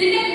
Для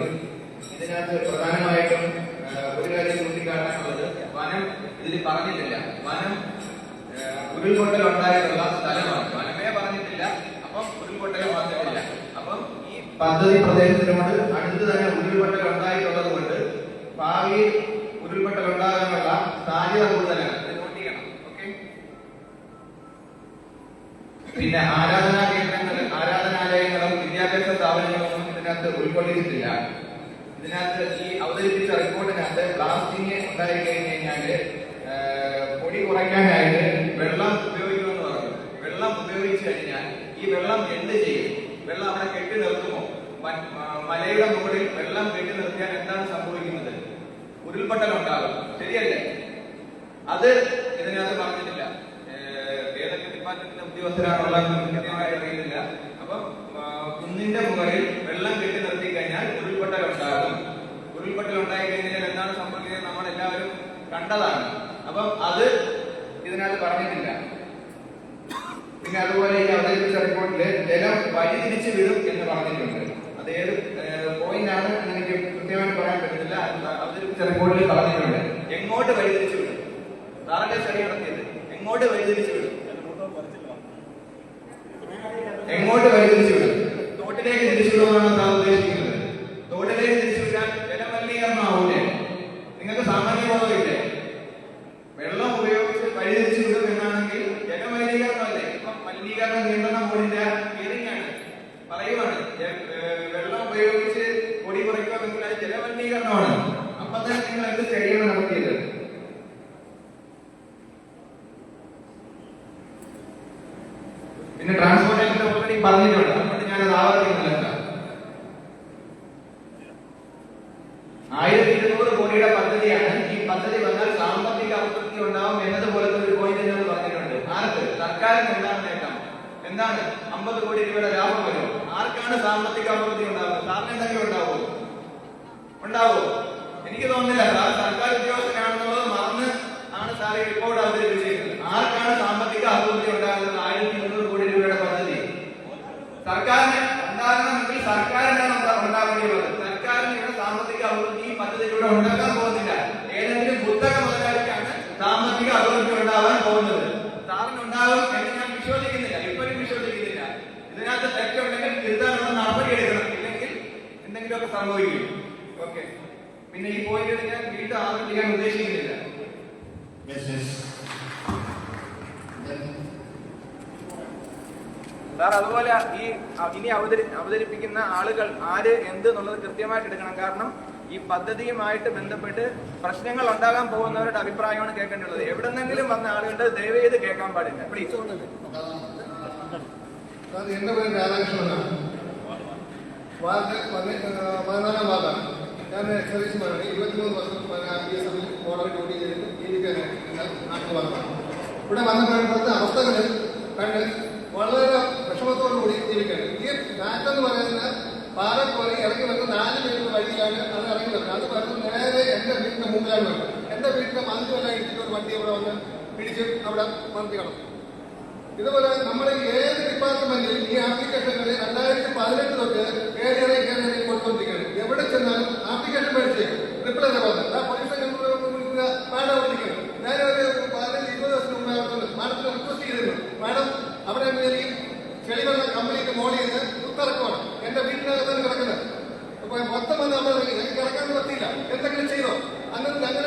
പറയുന്നത് ഇതിനകത്ത് പ്രധാനമായിട്ടും ഒരു കാര്യം ചൂണ്ടിക്കാട്ടാനുള്ളത്. വനം ഇതിൽ പറഞ്ഞിട്ടില്ല. വനം ഉരുൾപൊട്ടൽ ഉണ്ടായിട്ടുള്ള സ്ഥലമാണ്. വനമേ പറഞ്ഞിട്ടില്ല. അപ്പം ഉരുൾപൊട്ടൽ പറഞ്ഞിട്ടില്ല അപ്പം ഈ പദ്ധതി പ്രദേശത്തിനോട് അടുത്ത് തന്നെ ഉരുൾപൊട്ടൽ ഉണ്ടായിട്ടുള്ളത് കൊണ്ട് ഭാവിയിൽ ഉരുൾപൊട്ടൽ ഉണ്ടാകാനുള്ള സാധ്യത കൂടുതലാണ്. പിന്നെ ആരാധനാ കേന്ദ്രങ്ങൾ ആരാധനാലയങ്ങളും വിദ്യാഭ്യാസ സ്ഥാപനങ്ങളും ഇതിനകത്ത് ഉൾക്കൊള്ളിച്ചിട്ടില്ല. ഇതിനകത്ത് ഈ അവതരിപ്പിച്ച റിപ്പോർട്ടിനകത്ത് പ്ലാസ്റ്റിക് ഉണ്ടായി കഴിഞ്ഞു കഴിഞ്ഞാൽ പൊടി കുറയ്ക്കാനായിട്ട് വെള്ളം ഉപയോഗിക്കണമെന്ന് പറഞ്ഞു. വെള്ളം ഉപയോഗിച്ചു കഴിഞ്ഞാൽ ഈ വെള്ളം എന്ത് ചെയ്യും? വെള്ളം അവിടെ കെട്ടി നിർത്തുമോ? മലയുടെ മുകളിൽ വെള്ളം കെട്ടി നിർത്തിയാൽ എന്താണ് സംഭവിക്കുന്നത്? ഉരുൾപൊട്ടൽ ഉണ്ടാകും. ശരിയല്ലേ? അത് ഇതിനകത്ത് പറഞ്ഞിട്ടില്ല. ഏതൊക്കെ ഡിപ്പാർട്ട്മെന്റിന്റെ ഉദ്യോഗസ്ഥരാണുള്ള കൃത്യമായി അറിയുന്നില്ല. കണ്ടതാണ്. അപ്പം അത് ഇതിനകത്ത് പറഞ്ഞിട്ടില്ല. പിന്നെ അതുപോലെ ഈ അവതരിപ്പിച്ച റിപ്പോർട്ടിൽ ജലം വഴിതിരിച്ച് വിടും എന്ന് പറഞ്ഞിട്ടുണ്ട്. അത് ഏത് പോയിന്റ് ആണ് എനിക്ക് കൃത്യമായിട്ട് പറയാൻ പറ്റത്തില്ല. അവതരിപ്പിച്ച റിപ്പോർട്ടിൽ പറഞ്ഞിട്ടുണ്ട്. എങ്ങോട്ട് വഴിതിരിച്ച് വിടും താരക സ്റ്റഡി നടത്തിയത്. എങ്ങോട്ട് വഴിതിരിച്ച് വിടും എങ്ങോട്ട് വഴി? സാമ്പത്തിക അഭിവൃദ്ധി പദ്ധതിയിലൂടെ ഉണ്ടാക്കാൻ പോകുന്നില്ല. ഏതെങ്കിലും കുത്തക മുതലാളിക്കാണ് സാമ്പത്തിക അഭിവൃദ്ധി ഉണ്ടാവാൻ പോകുന്നത്. സാറിന് ഉണ്ടാകും എന്ന് ഞാൻ വിശ്വസിക്കുന്നില്ല. ഇപ്പോഴും വിശ്വസിക്കുന്നില്ല. ഇതിനകത്ത് തെറ്റുണ്ടെങ്കിൽ തിരുത്താനുള്ള നടപടി എടുക്കണം. ഇല്ലെങ്കിൽ എന്തെങ്കിലുമൊക്കെ സംഭവിക്കും. ഓക്കെ പിന്നെ ഈ പോയിന്റ് ഞാൻ വീണ്ടും ആവർത്തിക്കാൻ ഉദ്ദേശിക്കുന്നില്ല. സാർ അതുപോലെ ഈ ഇനി അവതരി അവതരിപ്പിക്കുന്ന ആളുകൾ ആര് എന്ത് എന്നുള്ളത് കൃത്യമായിട്ട് എടുക്കണം. കാരണം ഈ പദ്ധതിയുമായിട്ട് ബന്ധപ്പെട്ട് പ്രശ്നങ്ങൾ ഉണ്ടാകാൻ പോകുന്നവരുടെ അഭിപ്രായമാണ് കേൾക്കേണ്ടത് എവിടെന്നെങ്കിലും വന്ന ആളുകളുടെ ദയവ് ചെയ്ത് കേൾക്കാൻ പാടില്ല. പ്ലീസ് ഞാൻ ഇരുപത്തിമൂന്ന് വർഷം ഇവിടെ വന്നപ്പോഴത്തെ അവസ്ഥകളിൽ കണ്ട് തിരിക്കുകയാണ് ഈ ഡാറ്റ എന്ന് പറയുന്ന പാറക്കോറി ഇറങ്ങി വന്ന് നാല് മീറ്റർ വഴിയിലാണ് അത് ഇറങ്ങി വരുന്നത് അത് വരുന്നത് നേരെ എന്റെ വീടിന്റെ മുമ്പിലാണ് വരുന്നത് എന്റെ വീടിന്റെ മന്തി വല്ല ഇടിച്ചിട്ട് ഒരു വണ്ടി ഇവിടെ വന്ന് പിടിച്ച് അവിടെ മന്തി കിടക്കും ഇതുപോലെ നമ്മുടെ ഏത് ഡിപ്പാർട്ട്മെന്റിൽ ഈ ആപ്ലിക്കേഷനുകൾ രണ്ടായിരത്തി പതിനെട്ട് തൊട്ട് കയറി കയറി കൊടുത്തുകൊണ്ടിരിക്കുകയാണ് എവിടെ ചെന്നാലും ആപ്ലിക്കേഷൻ മേടിച്ച് റിപ്ലൈ മൊത്തം വന്ന് നമ്മൾ കിടക്കാൻ പറ്റിയില്ല. എന്തെങ്കിലും ചെയ്തോ? അങ്ങനെ ഞങ്ങൾ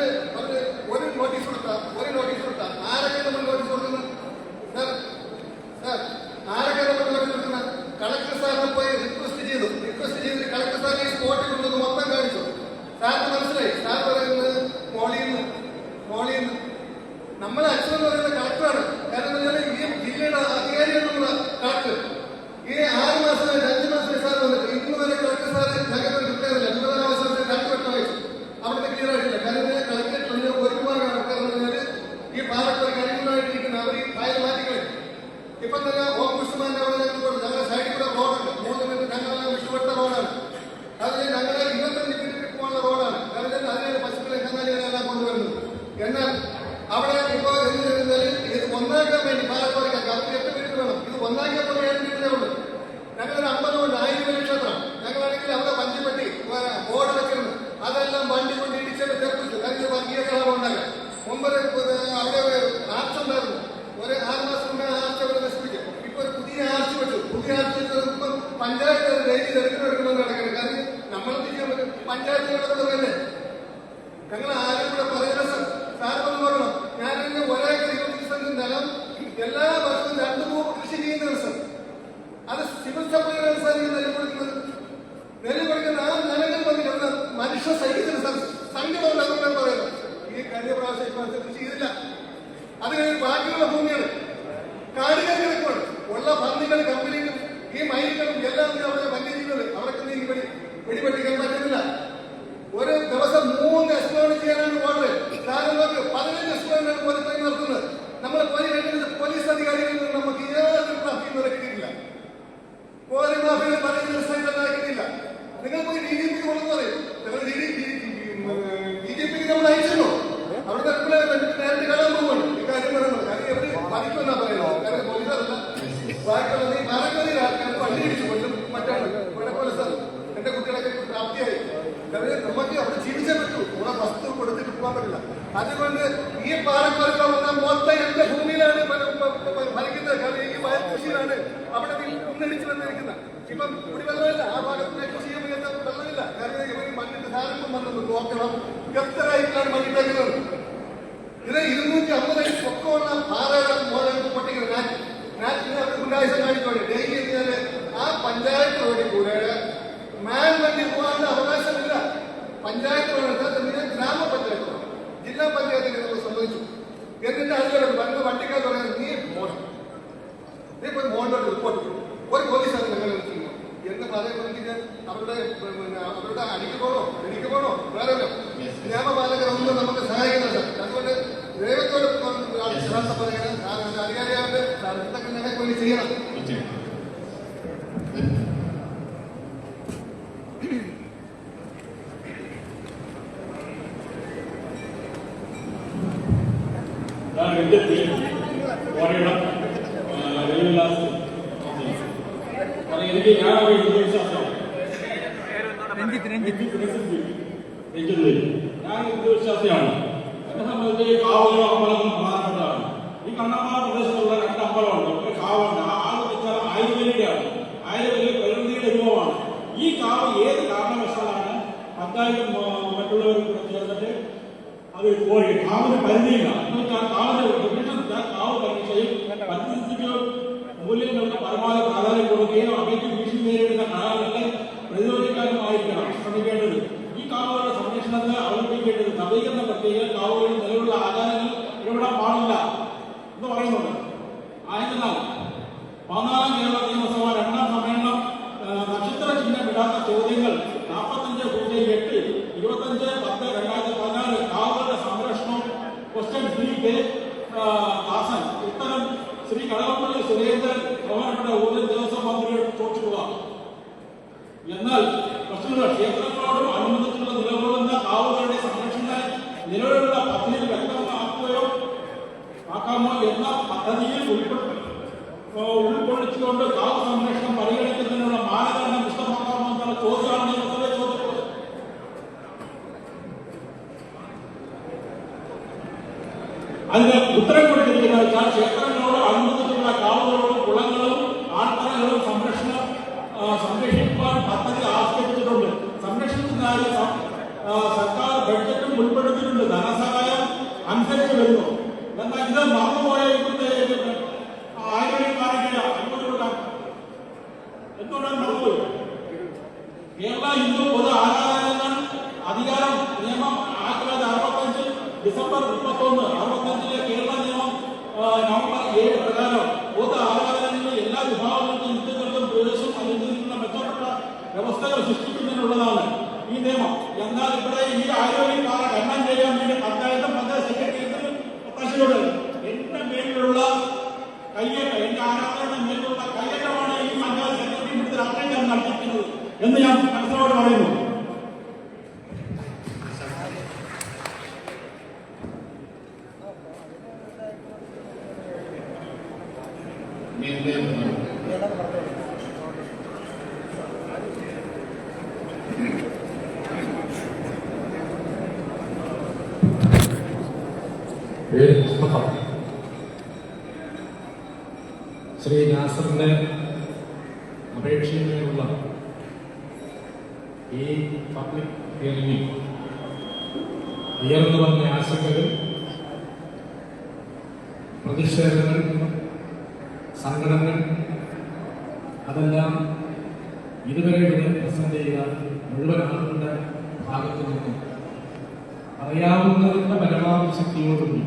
പഞ്ചായത്ത് റോഡ് ഗ്രാമപഞ്ചായത്ത് റോഡ് ജില്ലാ പഞ്ചായത്തിന് നമ്മൾ സമ്മതിച്ചു. എന്നിട്ട് അതിലൂടെ വന്ന് വണ്ടിക്കാർ പറയുന്നത് നീ പോണം നീ പോയി മോഹനോട് റിപ്പോർട്ട് ചെയ്യും. ഒരു പോലീസാണ് ഞങ്ങൾ നിൽക്കുന്നത് എന്ന് പറയുമ്പോൾ അവരുടെ അവരുടെ അടിക്ക് പോണോ എനിക്ക് പോണോ വേറെ നിയമപാലകരൊന്നും നമുക്ക് സഹായിക്കുന്നില്ല. അതുകൊണ്ട് ദൈവത്തോട് പറയണം കാരണം അധികാരിയാവുണ്ട് എന്തൊക്കെ ഞങ്ങൾക്ക് വേണ്ടി ചെയ്യണം Okay. ഞാൻ വിദ്യത്തിൽ ഒരിടം വെല്ലുവിലാസ് കാരണം എനിക്ക് ഞാൻ ഒരു ഹിന്ദുവിശ്വാസമാണ് രഞ്ജിത്ത് ഞാൻ ഹിന്ദുവിശ്വാസിയാണ് എന്നെ സംബന്ധിച്ച് കാവുകളും അമ്പലങ്ങളും പ്രധാനപ്പെട്ടതാണ്. ഈ കണ്ണമ്മാർ പ്രദേശത്തുള്ള രണ്ട് അമ്പലമുണ്ട്. ഒരു കാവുണ്ട് ആ വെച്ചാൽ ആയുർവേദിക്കാണ് ആയുർവേദിക പ്രകൃതിയുടെ രൂപമാണ്. ഈ കാവ് ഏത് കാരണവശാലാണ് പഞ്ചായത്തും കൂടെ ചേർന്നിട്ട് അത് പോയി. കാവിന് പരിധിയില്ല. എന്ന് വെച്ചാൽ കാവിന് പ്രൊട്ടക്ഷൻ കാവ് പരീക്ഷയിൽ പരിസ്ഥിതിക്ക് മൂല്യങ്ങൾക്ക് പരമാവധി പ്രാധാന്യം കൊടുക്കുകയും അവയ്ക്ക് വീട്ടിൽ നേരിടുന്ന ശ്രീ കടകപ്പള്ളി സുരേന്ദ്രൻ ബഹുമാനപ്പെട്ട ഊർജ ദേവസ്വം മന്ത്രിയോട് ചോദിക്കുക എന്നാൽ പ്രശ്നങ്ങൾ ക്ഷേത്രങ്ങളോടും അനുബന്ധത്തിലുള്ള നിലകൊള്ളുന്ന കാവുകളുടെ സംരക്ഷണത്തിനായി നിലവിലുള്ള പദ്ധതിയിൽ വ്യക്തമാക്കുകയോ ആക്കാമോ എന്ന പദ്ധതിയിൽ ഉൾപ്പെടുത്തി ഉൾക്കൊള്ളിച്ചുകൊണ്ട് കാവ് സംരക്ഷണം പരിഗണിക്കുന്നതിനുള്ള മാനദണ്ഡം വിശദമാക്കാമോ എന്നുള്ള ചോദ്യമാണ് നിയമസഭയിൽ ചോദിച്ചത് അതിന് ഉത്തരം കൊടുത്തിരിക്കുന്നത് വെച്ചാൽ അനുസരിച്ച് വരുന്നു എന്നാൽ ഇത് മറന്നുപോയ ആയിരം കാണിക്കില്ല കൊടുക്കാം എന്തുകൊണ്ടാണ് മറന്നുപോയി കേരള ഹിന്ദു പൊതു ആരാധനകൾ അധികാരം നിയമം ആയിരത്തി തൊള്ളായിരത്തി അറുപത്തഞ്ച് ഡിസംബർ മുപ്പത്തൊന്ന് അറുപത്തഞ്ചിലെ കേരള നിയമം നവംബർ ഏഴ് പ്രകാരം പൊതു ആരാധനകളിലെ എല്ലാ വിഭാഗങ്ങൾക്കും ഹിന്ദുക്കൾക്കും പ്രവേശം അനുവദിക്കുന്ന മെച്ചപ്പെട്ട വ്യവസ്ഥകൾ സൃഷ്ടിക്കുന്നതിനുള്ളതാണ് ഈ നിയമം. എന്നാൽ ഇവിടെ ഈ ആരോഗ്യക്കാർ ഖനനം ചെയ്യാൻ വേണ്ടി പഞ്ചായത്തും ഒത്താശയോട് എന്റെ മേലുള്ള കയ്യേറ്റം എന്റെ ആരാധനയുടെ മേലുള്ള കയ്യേറ്റമാണ് ഈ പഞ്ചായത്ത് സെക്രട്ടറി ഇവിടുത്തെ എന്ന് ഞാൻ മനസ്സിലോട് പറയുന്നു. ശ്രീ നാസറിന്റെ അപേക്ഷയുള്ള ഈ പബ്ലിക് ഹിയറിംഗിൽ ഉയർന്നു വന്ന ആശങ്കകൾ പ്രതിഷേധങ്ങൾ സങ്കടങ്ങൾ അതെല്ലാം ഇതുവരെ ഇവിടെ പ്രസന്റ് ചെയ്ത മുഴുവൻ ആളുകളുടെ ഭാഗത്തു നിന്നും അറിയാവുന്നതിന്റെ പരമാവധി ശക്തിയോടുകൂടി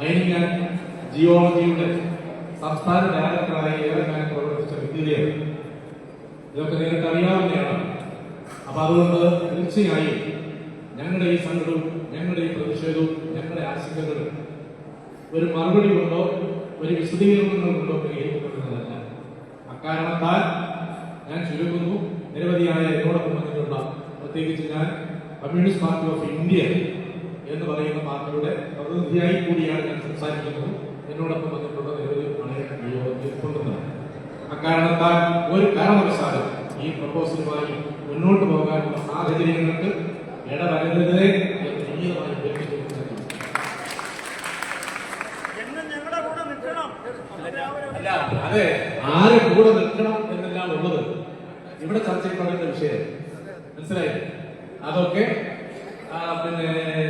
മൈനിങ് ആൻഡ് ജിയോളജിയുടെ സംസ്ഥാന ഡയറക്ടറായി ഏറെ ഞാൻ പ്രവർത്തിച്ച വ്യക്തിയാണ് ഇതൊക്കെ നേരിട്ട് അറിയാവുന്നതാണ്. അപ്പൊ അതുകൊണ്ട് തീർച്ചയായും ഞങ്ങളുടെ ഈ സങ്കടവും ഞങ്ങളുടെ ഈ പ്രതിഷേധവും ഞങ്ങളുടെ ആശങ്കകളും ഒരു മറുപടി കൊണ്ടോ ഒരു വിശദീകരണങ്ങൾ കൊണ്ടോ പരിഹരിക്കപ്പെടുന്നതല്ല അക്കാരണത്താൽ ഞാൻ ചുരുങ്ങുന്നു നിരവധിയായ എന്നോടൊപ്പം വന്നിട്ടുള്ള പ്രത്യേകിച്ച് ഞാൻ കമ്മ്യൂണിസ്റ്റ് പാർട്ടി ഓഫ് ഇന്ത്യ എന്ന് പറയുന്ന പാർട്ടിയുടെ പ്രതിനിധിയായി കൂടിയാണ് ഞാൻ സംസാരിക്കുന്നത്. എന്നോടൊപ്പം വന്നിട്ടുള്ള നിരവധി ആളുകൾ ഈ യോഗത്തിൽ കൊണ്ടുവന്നത് അക്കാരണത്താൽ ഒരു കാരണവശാലും ഈ പ്രപ്പോസലുമായി മുന്നോട്ട് പോകാനുള്ള സാഹചര്യങ്ങൾക്ക് ഇടവരരുതേ എന്ന് വിനീതമായി അഭ്യർത്ഥിക്കുന്നു അല്ല അതെ ആരെ കൂടെ നിൽക്കണം എന്നെല്ലാം ഉള്ളത്. ഇവിടെ ചർച്ച ചെയ്യപ്പെടുന്ന വിഷയം. മനസ്സിലായി? അതൊക്കെ പിന്നെ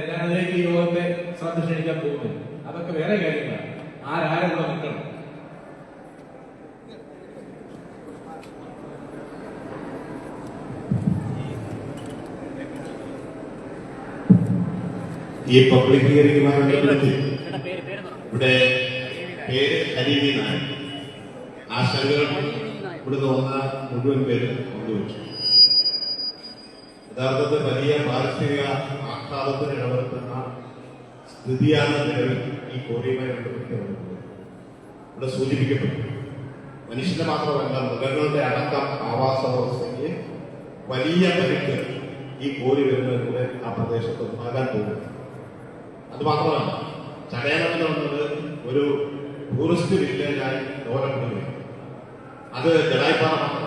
ഞാൻ അതിലേക്ക് ഈ യോഗത്തെ ശ്രദ്ധ ക്ഷണിക്കാൻ പോകുന്നില്ല അതൊക്കെ വേറെ കാര്യങ്ങളാണ്. ആരാരെ കൂടെ നിൽക്കണം. ഈ പബ്ലിക് ഹിയറിംഗുമായി ഇവിടെ പേര് ഹരീവി നായർ. ആശങ്കകൾ ഇവിടുന്ന് വന്ന മുഴുവൻ പേര് പങ്കുവച്ചു. യഥാർത്ഥത്തിൽ വലിയ പാരിസ്ഥിതിക ആഘാതത്തിന് ഇടവരുത്തുന്ന സ്ഥിതിയാണ് നിലവിൽ ഈ കോറിയുമായി ബന്ധപ്പെട്ട് ഇവിടെ സൂചിപ്പിക്കപ്പെട്ടു. മനുഷ്യന്റെ മാത്രമല്ല മൃഗങ്ങളുടെ അടക്കം ആവാസ വ്യവസ്ഥയ്ക്ക് വലിയ പരിക്ക് ഈ കോരി വരുന്നതിലൂടെ ആ പ്രദേശത്ത് ഉണ്ടാകാൻ പോകുന്നു. അത് മാത്രമല്ല ചടയണം എന്ന് ഒരു ടൂറിസ്റ്റ് വില്ലേജായി ഓരോ അത് മാത്രമാണ്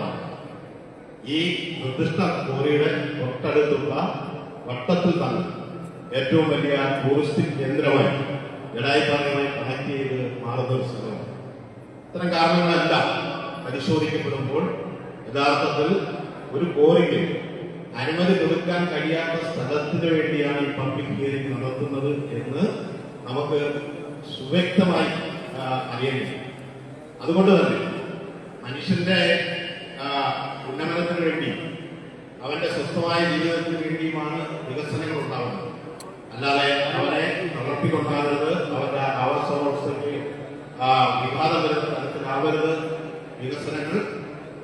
ഈ നിർദ്ദിഷ്ട കോറിയുടെ തൊട്ടടുത്തുള്ള വട്ടത്തിൽ തന്നെ ഏറ്റവും വലിയ ടൂറിസ്റ്റ് കേന്ദ്രമായി ജടായിപ്പാറയുമായി കണക്ട് ചെയ്ത് മാറുന്ന ഒരു സ്ഥലമാണ്. ഇത്തരം കാരണങ്ങളെല്ലാം പരിശോധിക്കപ്പെടുമ്പോൾ യഥാർത്ഥത്തിൽ ഒരു കോറിക്ക് അനുമതി കൊടുക്കാൻ കഴിയാത്ത സ്ഥലത്തിന് വേണ്ടിയാണ് ഈ പബ്ലിക് ഹിയറിംഗ് നടത്തുന്നത് എന്ന് നമുക്ക് സുവ്യക്തമായി അറിയേണ്ടത് അതുകൊണ്ട് തന്നെ മനുഷ്യന്റെ ഉന്നമനത്തിന് വേണ്ടി അവന്റെ സ്വസ്ഥമായ ജീവിതത്തിന് വേണ്ടിയുമാണ് വികസനങ്ങൾ ഉണ്ടാവുന്നത് അല്ലാതെ അവരെ പ്രവർത്തിക്കൊണ്ടാകരുത് അവരുടെ ആവാസ വിവാദം വരുന്ന തരത്തിലാവരുത്. വികസനങ്ങൾ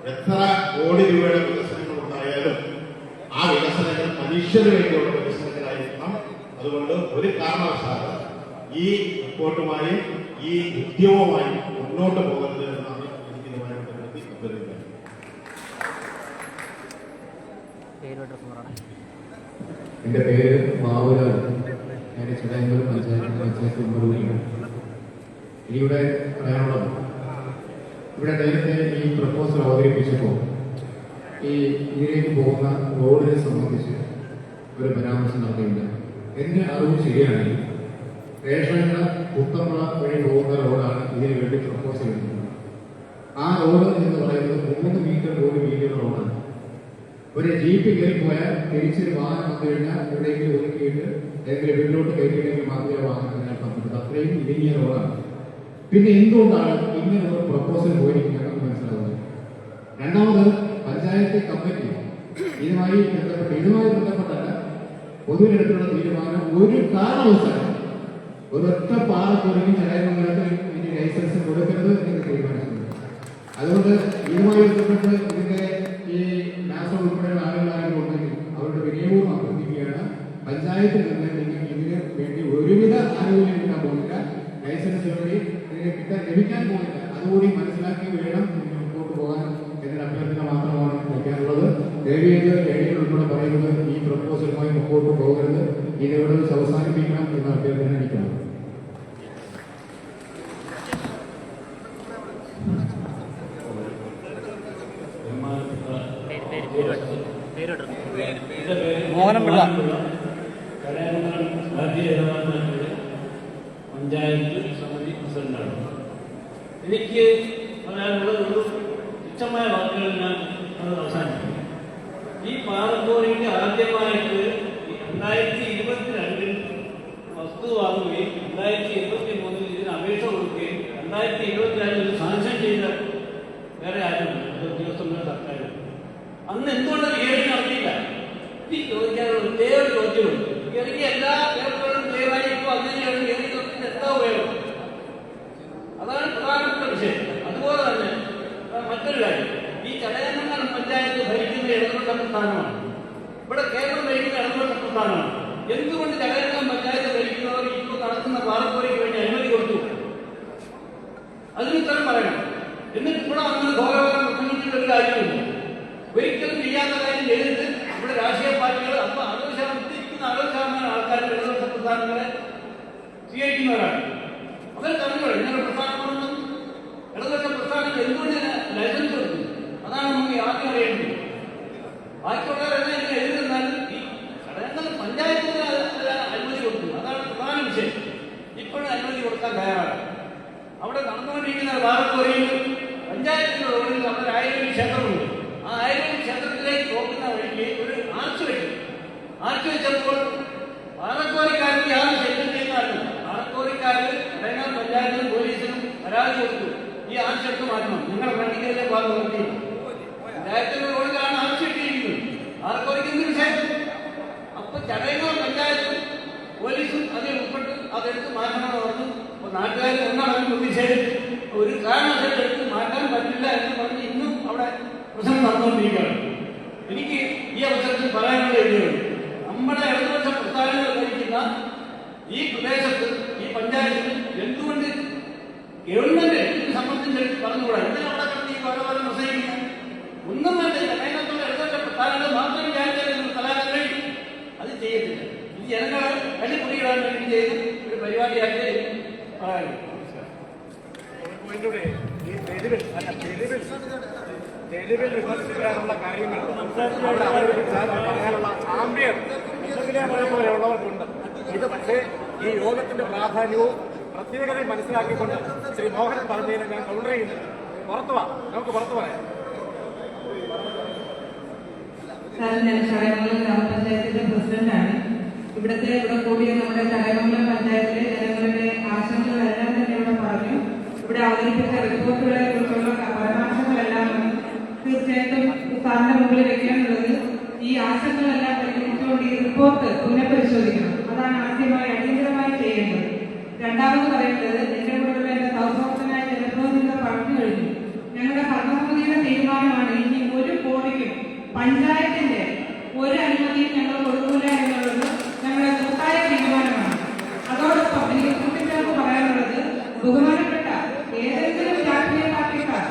എത്ര കോടി രൂപയുടെ വികസനങ്ങൾ ഉണ്ടായാലും ആ വികസനങ്ങൾ മനുഷ്യന് വേണ്ടിയുള്ള വികസനങ്ങളായിരിക്കണം അതുകൊണ്ട് ഒരു കാരണവശാലും ഈ റിപ്പോർട്ടുമായി ഈ ഉദ്യമവുമായി മുന്നോട്ട് പോകരുത് എന്നാണ് എനിക്ക് ഇതുമായി ബന്ധപ്പെടുത്തി എന്റെ പേര് മാവൂരാണ്. ഞാൻ ചിടയമ്പലം പഞ്ചായത്ത് പഞ്ചായത്ത് മെമ്പറുകയാണ് എനിക്കിവിടെ പറയാനുള്ളത് ഇവിടെ നേരത്തെ ഈ പ്രപ്പോസൽ അവതരിപ്പിച്ചപ്പോൾ ഈ ഇതിലേക്ക് പോകുന്ന റോഡിനെ സംബന്ധിച്ച് ഒരു പരാമർശം നടത്തിയിട്ടുണ്ട്. എന്റെ അറിവ് ശരിയാണെങ്കിൽ റേഷൻകട പുത്തമ്പുഴ വഴി പോകുന്ന റോഡാണ് ഇതിനു വേണ്ടി പ്രപ്പോസൽ എടുക്കുന്നത്. ആ റോഡ് എന്ന് പറയുന്നത് മൂന്ന് മീറ്റർ പോലും വീതിയുള്ള റോഡാണ് ഒരു ജീപ്പ് കയറി പോയാൽ തിരിച്ചൊരു വാഹനം വന്നു കഴിഞ്ഞാൽ എവിടെയെങ്കിലും ഒതുക്കിയിട്ട് ഏതെങ്കിലും വീട്ടിലോട്ട് കയറ്റിയില്ലെങ്കിൽ മാത്രമേ വാഹനം അതിനകത്ത് പങ്കെടുത്തു അത്രയും ഇടുങ്ങിയ റോഡാണ്. പിന്നെ എന്തുകൊണ്ടാണ് ഇങ്ങനെ ഒരു പ്രപ്പോസൽ പോയിരിക്കുന്നത് മനസ്സിലാവുന്നത്? രണ്ടാമത് പഞ്ചായത്ത് കമ്മിറ്റി ഇതുമായി ബന്ധപ്പെട്ട് ഇതുമായി ബന്ധപ്പെട്ടല്ല പൊതുവിനടുത്തുള്ള തീരുമാനം ഒരു കാരണവശാലും ഒരൊറ്റ പാറക്കുറങ്ങി ചടയമംഗലത്തിൽ ഇനി ലൈസൻസ് കൊടുക്കരുത് എന്ന് തീരുമാനിക്കുന്നത് അതുകൊണ്ട് ഇതുമായി ബന്ധപ്പെട്ട് ഇതിന്റെ പഞ്ചായത്തിൽ നിന്ന് നിങ്ങൾ ഇതിന് വേണ്ടി ഒരുവിധ ആനുകൂല്യം കിട്ടാൻ പോകുന്നില്ല ലൈസൻസ് വഴി ഇതിന് കിട്ടാൻ ലഭിക്കാൻ പോകുന്നില്ല അതുകൂടി മനസ്സിലാക്കി വേണം മുന്നോട്ട് മുമ്പോട്ട് പോകാൻ എന്നൊരു അഭ്യർത്ഥന മാത്രമാണ് വയ്ക്കാനുള്ളത് ദേവിയത് ഏഴികൾ ഉൾപ്പെടെ പറയുന്നത് ഈ പ്രപ്പോസലുമായി മുമ്പോട്ട് പോകരുത് വെച്ച് അവസാനിപ്പിക്കണം എന്ന അഭ്യർത്ഥന എനിക്കാണ് മോഹനപിള്ള. പഞ്ചായത്ത് സമിതി പ്രസിഡന്റാണ് എനിക്ക് പറയാനുള്ള ഒരു തുച്ഛമായ വാക്കുകൾ ഞാൻ അത് അവസാനിപ്പിക്കും ഈ പാറക്കോറിക്ക് ആദ്യമായിട്ട് ഈ രണ്ടായിരത്തി ഇരുപത്തിരണ്ടിൽ വസ്തു വാങ്ങുകയും രണ്ടായിരത്തി ഇരുപത്തി മൂന്നിൽ ഇതിന് അപേക്ഷ കൊടുക്കുകയും രണ്ടായിരത്തി ഇരുപത്തിരണ്ടിൽ സാങ്ഷൻ ചെയ്ത വേറെ ആരുമില്ല അത് ഉദ്യോഗസ്ഥന്മാർ സർക്കാർ അന്ന് എന്തുകൊണ്ടത് ഹിയറിംഗ് നടത്തിയില്ല ഈ ചോദിക്കാനുള്ള ഒരേ ഒരു ചോദ്യമുണ്ട് ഹിയറിംഗ് എല്ലാ പേപ്പറുകളും ക്ലിയറായി ഇപ്പോൾ അങ്ങനെയാണ് ഹിയറിംഗ് നടത്തുന്നത് എന്താ ഉപയോഗം അതാണ് പ്രധാനപ്പെട്ട വിഷയം അതുപോലെ തന്നെ ആ, മറ്റൊരു കാര്യം ഈ ചടയമംഗലം പഞ്ചായത്ത് ഭരിക്കുന്ന ഇടതുപക്ഷ പ്രസ്ഥാനമാണ് ഇവിടെ കേരളം ഭരിക്കുന്ന ഇടതുപക്ഷ പ്രസ്ഥാനമാണ് എന്തുകൊണ്ട് ചടയമംഗലം പഞ്ചായത്ത് ഭരിക്കുന്നവർ ഇപ്പോൾ നടത്തുന്ന പാറക്കോറിക്ക് വേണ്ടി അനുമതി കൊടുത്തു അതിന് ഉത്തരം പറയണം എന്നിട്ട് ഇവിടെ വന്ന് ഘോരഘോര പ്രസംഗിച്ചിട്ട് ഒരു കാര്യമില്ല ഒരിക്കലും ചെയ്യാത്ത കാര്യം ചെയ്തിട്ട് നമ്മുടെ രാഷ്ട്രീയ പാർട്ടികൾ അപ്പൊ അറുപത് ശതമാനം ഇരിക്കുന്ന അറുപത് ശതമാനം ആൾക്കാർ ഇടതുപക്ഷ പ്രസ്ഥാനങ്ങളെ സ്വീകരിക്കുന്നവരാണ് അവർ പറഞ്ഞോളൂ ഇങ്ങനെ പ്രസ്ഥാനങ്ങളൊന്നും ഇടതുപക്ഷ പ്രസ്ഥാനങ്ങൾ എന്തുകൊണ്ട് ലൈസൻസ് കൊടുക്കും അതാണ് നമുക്ക് ആദ്യം അറിയേണ്ടത് ബാക്കിയുള്ളവരെല്ലാം ഇതിനെ എതിർന്നാലും ഈ ഘടകങ്ങൾ പഞ്ചായത്തിന് അനുമതി കൊടുത്തു അതാണ് പ്രധാന വിഷയം ഇപ്പോഴും അനുമതി കൊടുക്കാൻ തയ്യാറാണ് അവിടെ നടന്നുകൊണ്ടിരിക്കുന്ന വാറക്കോരിയിൽ പഞ്ചായത്തിന്റെ റോഡിൽ നമ്മുടെ ആയിരം ക്ഷേത്രമുണ്ട് ആ ആയിരം ക്ഷേത്രത്തിലേക്ക് പോകുന്ന വഴിക്ക് ഒരു ആർച്ച് വെക്കും ആർച്ച് വെച്ചപ്പോൾ പാറക്കോരിക്കാർക്ക് യാതൊരു ശല്യം ചെയ്യുന്നതല്ല പാറക്കോരിക്കാർക്ക് അടങ്ങാൻ പഞ്ചായത്തിനും പോലീസിനും പരാതി കൊടുത്തു. ഈ ആർച്ച് എടുത്ത് മാറ്റണം നിങ്ങൾ വണ്ടിക്കല്ലേ ഭാഗം നിർത്തി. പഞ്ചായത്തിന്റെ റോഡിലാണ് ആർച്ച് ഇട്ടിരിക്കുന്നത് പാറക്കോരിക്ക് എന്ത് വിഷയം? അപ്പൊ ചടയന്നൂർ പഞ്ചായത്തും പോലീസും അതിൽ ഉൾപ്പെട്ട് അതെടുത്ത് മാറ്റണമെന്ന് പറഞ്ഞു അപ്പൊ നാട്ടുകാർ ഒന്നാണ് പ്രതിഷേധിച്ച് ഒരു കാരണവശാലും എടുത്ത് മാറ്റാൻ പറ്റില്ല എന്ന് പറഞ്ഞ് ഇന്നും അവിടെ പ്രശ്നം നടന്നുകൊണ്ടിരിക്കുകയാണ്. എനിക്ക് ഈ അവസരത്തിൽ പറയാനുള്ള പ്രദേശത്ത് ഈ പഞ്ചായത്തിൽ എന്തുകൊണ്ട് ഗവൺമെന്റ് ഇത് സംബന്ധിച്ച് പറഞ്ഞുകൂടാ? എന്തിനാ അവിടെ കിടന്ന് ഈ കൊലപാതകം പല പ്രസംഗിക്കുന്നത് ഒന്നും വേണ്ടില്ല ഇടതുപക്ഷ മാത്രം വിചാരിച്ചാൽ കലാകാരം കഴിയും. അത് ചെയ്യത്തില്ല. ഇത് ജനങ്ങളെ കല്ലിപ്പൊടിയിടാൻ വേണ്ടി ചെയ്ത് ഒരു പരിപാടിയായിട്ട് വിമർശിക്കാനുള്ള കാര്യങ്ങൾ പറയാനുള്ള ആംബിയർ പോലെയുള്ളവർക്കുണ്ട് ഇത് പക്ഷേ ഈ യോഗത്തിന്റെ പ്രാധാന്യവും പ്രത്യേകതയും മനസ്സിലാക്കിക്കൊണ്ട് ശ്രീ മോഹൻ പറഞ്ഞതിനെ ഞാൻ കൗണ്ടർ ചെയ്യുന്നു പുറത്തു വാ. നമുക്ക് പുറത്തു പറയാം. ഗ്രാമപഞ്ചായത്തിന്റെ പ്രസിഡന്റാണ്. ഇവിടുത്തെ ഇവിടെ കൂടിയ നമ്മുടെ ചടയമംഗലം പഞ്ചായത്തിലെ ജനങ്ങളുടെ ആശങ്കകളെല്ലാം തന്നെ ഇവിടെ പറഞ്ഞു. ഇവിടെ അവതരിപ്പിച്ച റിപ്പോർട്ടുകളെ കുറിച്ചുള്ള പരാമർശങ്ങളെല്ലാം തീർച്ചയായിട്ടും സാറിന്റെ മുകളിൽ വെക്കാനുള്ളത് ഈ ആശങ്കകളെല്ലാം പരിഗണിച്ചുകൊണ്ട് ഈ റിപ്പോർട്ട് പുനഃപരിശോധിക്കണം. അതാണ് ആദ്യമായി അടിയന്തരമായി ചെയ്യേണ്ടത്. രണ്ടാമത് പറയേണ്ടത് എന്റെ കൂടെയുള്ള എന്റെ സൗഹൃദത്തിനായ ജനപ്രതിനിധികൾ പറഞ്ഞു കഴിഞ്ഞു. ഞങ്ങളുടെ ഭരണസമിതിയുടെ തീരുമാനമാണ് ഇനി ഒരു കോടിക്കും പഞ്ചായത്തിന്റെ ഒരു അനുമതിയും ഞങ്ങൾ കൊടുക്കില്ല എന്നുള്ളത് ഞങ്ങളുടെ കൂട്ടായ തീരുമാനമാണ് അതോടൊപ്പം എനിക്ക് കൂട്ടിച്ചേർത്ത് പറയാനുള്ളത് ബഹുമാനപ്പെട്ട ഏതെങ്കിലും രാഷ്ട്രീയ പാർട്ടിക്കാർ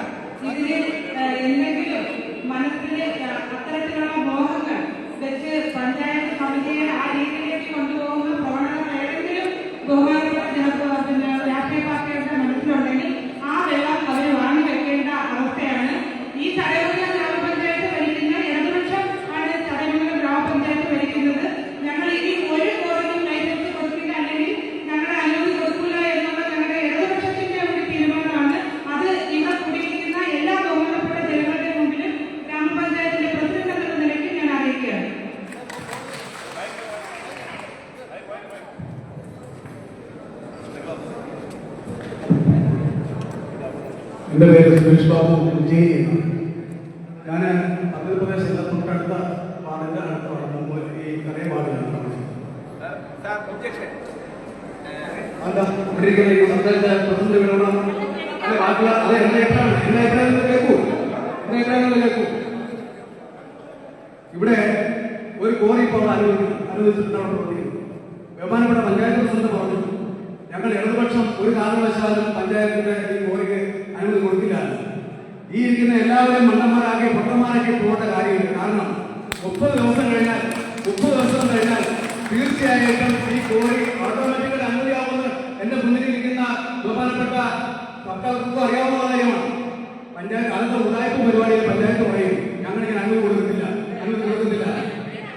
ഇതിന് ഏഹ്, എന്തെങ്കിലും മനസ്സിലെ ഏഹ്, അത്തരത്തിലുള്ള മോഹങ്ങൾ വെച്ച് പഞ്ചായത്ത് സമിതിയെ ആ രീതിയിലേക്ക് കൊണ്ടുപോകുന്ന പ്രവണത ഏതെങ്കിലും ബഹുമാനപ്പെട്ട ജനപ്രതിനിധി പിന്നെ രാഷ്ട്രീയ പാർട്ടികളുടെ മനസ്സിലുണ്ടെങ്കിൽ ആ വെള്ളം അവർ വാങ്ങി വെക്കേണ്ട അവസ്ഥയാണ് ഈ ചടയമംഗലം ഗ്രാമപഞ്ചായത്ത് ഭരിക്കുന്ന ഇടതുപക്ഷം ആണ് ചടയമംഗലം ഗ്രാമപഞ്ചായത്ത് ഭരിക്കുന്നത് ഞങ്ങൾ ഇനി ഒരു കോടിക്കും ലൈസൻസ് കൊടുക്കില്ല അല്ലെങ്കിൽ ഞങ്ങളുടെ അനുമതി കൊടുക്കില്ല എന്നുള്ള ഞങ്ങളുടെ ഇടതുപക്ഷത്തിന്റെ ഒരു തീരുമാനമാണ് അത് ഇവിടെ കൂടിയിരിക്കുന്ന എല്ലാ ബഹുമാനപ്പെട്ട ജനങ്ങളുടെ മുമ്പിലും ഗ്രാമപഞ്ചായത്തിന്റെ പ്രസിഡന്റ് എന്ന നിലയ്ക്ക് ഞാൻ അറിയിക്കുകയാണ് എന്റെ പേര് സുരേഷ് ബാബു ഉജ്ജയിനി എന്നാണ് ഞാൻ മധ്യപ്രദേശിലെ തൊട്ടടുത്ത വാർഡിന്റെ അടുത്താണ് മുമ്പ് ഈ കരയ വാർഡിലാണ് അല്ല ഇവിടെ ഇരിക്കുന്ന ഈ സംസാരിച്ച പ്രസിഡന്റ് വിടണം അല്ലെ ബാക്കിയുള്ള അതെ എന്റെ അഭിപ്രായം എന്റെ അഭിപ്രായം കേൾക്കൂ എന്റെ അഭിപ്രായം കേൾക്കൂ ഇവിടെ ഒരു കോറി ഇപ്പോൾ അനുവദി അനുവദിച്ചിട്ടാണ് പ്രവർത്തിക്കുന്നത് ബഹുമാനപ്പെട്ട പഞ്ചായത്ത് പ്രസിഡന്റ് പറഞ്ഞു ഞങ്ങൾ ഇടതുപക്ഷം ഒരു കാരണവശാലും പഞ്ചായത്തിന്റെ ഈ കോറിക്ക് അനുമതി കൊടുക്കില്ല ഈ ഇരിക്കുന്ന എല്ലാവരും മണ്ടന്മാരാക്കി പൊട്ടന്മാരാക്കി പോകേണ്ട കാര്യമില്ല കാരണം മുപ്പത് ദിവസം കഴിഞ്ഞാൽ മുപ്പത് ദിവസം കഴിഞ്ഞാൽ ഈ കോറി ഓട്ടോമാറ്റിക്കലി അനുമതിയാവുമെന്ന് എന്റെ മുന്നിൽ ഇരിക്കുന്ന ബഹുമാനപ്പെട്ട സർക്കാർക്കും അറിയാവുന്ന കാര്യമാണ് പഞ്ചായത്ത് അടുത്ത ഉടായ്പ പരിപാടിയിൽ പഞ്ചായത്ത് പറയും ഞങ്ങൾ ഇങ്ങനെ അനുമതി കൊടുക്കുന്നില്ല അനുമതി കൊടുക്കുന്നില്ല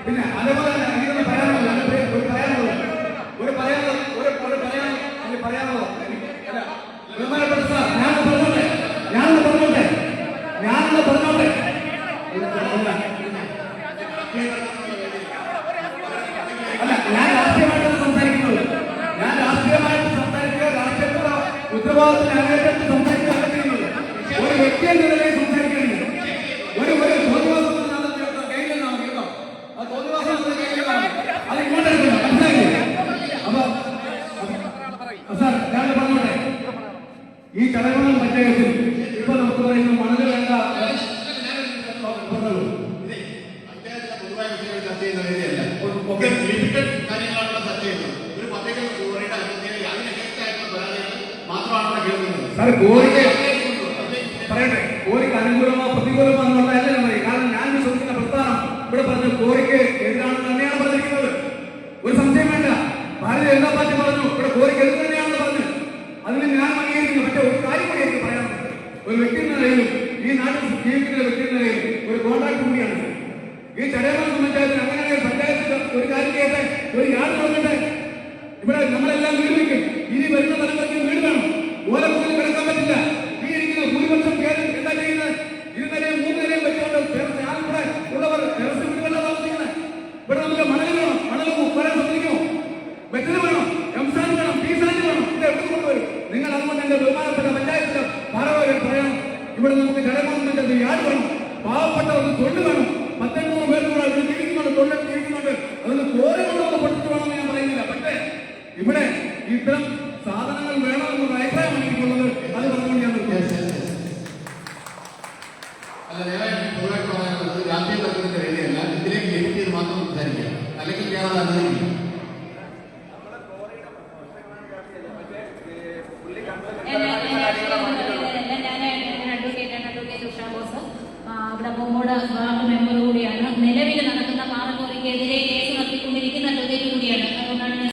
പിന്നെ അതേപോലെ തന്നെ എനിക്കൊന്ന് പറയാനുള്ളത് എന്റെ പേര് ഒരു പറയാനുള്ളത് ഒരു പറയാനുള്ളത് ഒരു ഒരു പറയാൻ എനിക്ക് പറയാനുള്ളത് അല്ല ബഹുമാനപ്പെട്ട സാർ ഞാനൊന്ന് പറഞ്ഞോട്ടെ ഞാനൊന്ന് പറഞ്ഞോട്ടെ ഞാനൊന്ന് പറഞ്ഞോട്ടെ അല്ല ഞാൻ രാഷ്ട്രീയമായിട്ടാണ് സംസാരിക്കുന്നത് ഞാൻ രാഷ്ട്രീയമായിട്ട് സംസാരിക്കുക രാഷ്ട്രീയത്തിലുള്ള ഉത്തരവാദിത്തം അങ്ങേറ്റത്ത് സംസാരിക്കുകയാണ് ചെയ്യുന്നത് ഒരു വ്യക്തി എന്ന നിലയിൽ സംസാരിക്കുകയാണ് ഒരു ഒരു തോന്നിവാസം കയ്യിലാണ് കേട്ടോ ആ തോന്നിവാസം കയ്യിലാണ് അത് ഇങ്ങോട്ടെടുക്കണം മനസ്സിലായില്ലേ അപ്പൊ അപ്പൊ സാർ ഞാൻ പറഞ്ഞോട്ടെ ചടങ്ങുകൾ പഞ്ചായത്തിൽ ഇപ്പൊ നമുക്ക് പറയുന്ന മണൽ വേണ്ട സാർ പഞ്ചായത്തിലെ